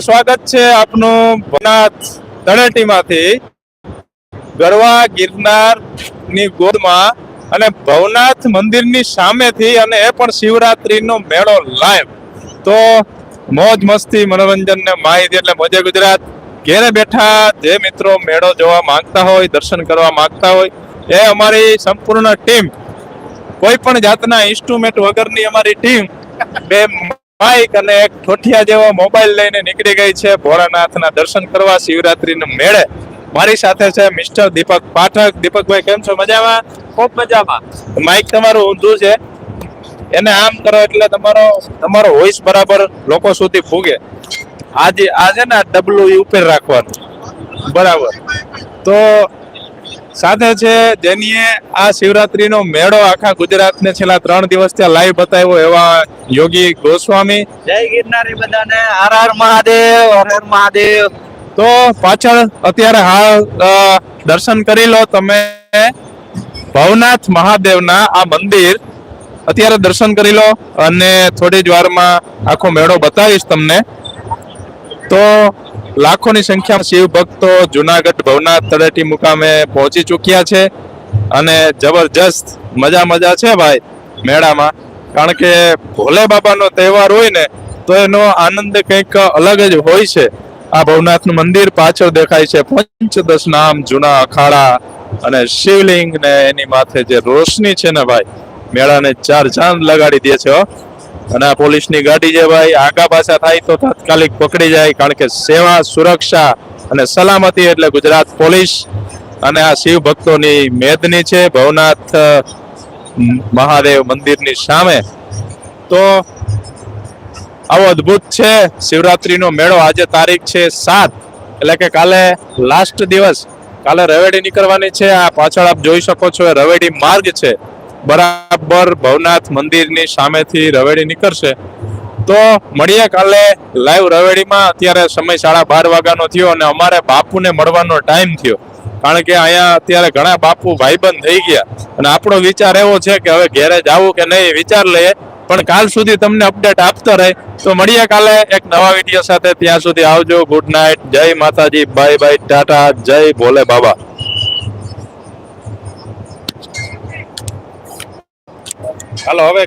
સ્વાગત છે આપનું ભવનાથ તળેટીમાંથી ગરવા ગિરનારની ગોદમાં અને ભવનાથ મંદિરની સામેથી અને એ પણ શિવરાત્રીનો મેળો લાઈવ તો મોજ મસ્તી, મનોરંજન ને માહિતી એટલે મોજે ગુજરાત. ઘેરે બેઠા જે મિત્રો મેળો જોવા માંગતા હોય, દર્શન કરવા માંગતા હોય, એ અમારી સંપૂર્ણ ટીમ. કોઈ પણ જાતના ઇન્સ્ટ્રુમેન્ટ વગરની અમારી ટીમ બે માઇક અને એક ઠોઠિયા જેવો મોબાઈલ લઈને નીકળી ગઈ છે. ભોળાનાથના દર્શન કરવા શિવરાત્રીના મેળે. મારી સાથે છે મિસ્ટર દીપક પાઠક. દીપકભાઈ કેમ છો? મજામાં? ખૂબ મજામાં. માઇક તમારું ઊંધું છે. એને આમ કરો એટલે તમારો તમારો વોઇસ બરાબર લોકો સુધી ફૂગે. આજે આ છે ને ડબલું ઈ ઉપર રાખવાનું. બરાબર. તો સાથે છે જેનીએ આ શિવરાત્રીનો મેળો આખા ગુજરાતને છેલ્લા ત્રણ દિવસ ત્યાં લાઈવ બતાવ્યો એવા યોગી ગોસ્વામી. જય ગિરનારી બધાને. હર હર મહાદેવ હર હર મહાદેવ. તો પાછળ અત્યારે હાલ દર્શન કરી લો તમે. ભવનાથ મહાદેવના આ મંદિર. અત્યારે દર્શન કરી લો અને થોડી જ વારમાં આખો મેળો બતાવીશ તમને. તો લાખોની સંખ્યામાં શિવ ભક્તો જુનાગઢ ભવનાથ તળેટી મુકામે પહોંચી ચૂક્યા છે અને જબરજસ્ત મજા મજા છે ભાઈ મેળામાં. કારણ કે ભોલે બાબાનો તહેવાર હોય ને, તો એનો આનંદ કંઈક અલગ જ હોય છે. આ ભવનાથનું મંદિર પાછળ દેખાય છે પંચદશ નામ જૂના અખાડા અને શિવલિંગ ને એની માથે જે રોશની છે ને ભાઈ, મેળાને ચાર ચાંદ લગાડી દે છે અને આ પોલીસની ગાડી જે ભાઈ આગા પાછા થાય તો તાત્કાલિક પકડી જાય, કારણ કે સેવા, સુરક્ષા અને સલામતી એટલે ગુજરાત પોલીસ અને આ શિવ ભક્તોની મેદની છે, ભવનાથ મહાદેવ મંદિરની સામે. તો આવો અદ્ભુત છે, શિવરાત્રીનો મેળો આજે તારીખ છે સાત. એટલે કે કાલે લાસ્ટ દિવસ. કાલે રવેડી નીકળવાની છે, આ પાછળ આપ જોઈ શકો છો રવેડી માર્ગ છે. બરાબર ભવનાથ મંદિરની સામેથી રવેડી નીકળશે. તો મળીએ કાલે લાઈવ રવેડીમાં. અત્યારે સમય સાડા બાર વાગ્યાનો થયો અને અમારે બાપુને મળવાનો ટાઈમ થયો. કારણ કે અહીંયા અત્યારે ઘણા બાપુ ભાઈબંધ થઈ ગયા. અને આપણો વિચાર એવો છે કે હવે ઘેરે જવું કે નહીં વિચાર લઈએ. પણ કાલ સુધી તમને અપડેટ આપતો રહે. તો મળીએ કાલે એક નવા વીડિયો સાથે. ત્યાં સુધી આવજો. ગુડ નાઇટ જય માતાજી. બાય બાય ટાટા જય ભોલે બાબા. હાલો હવે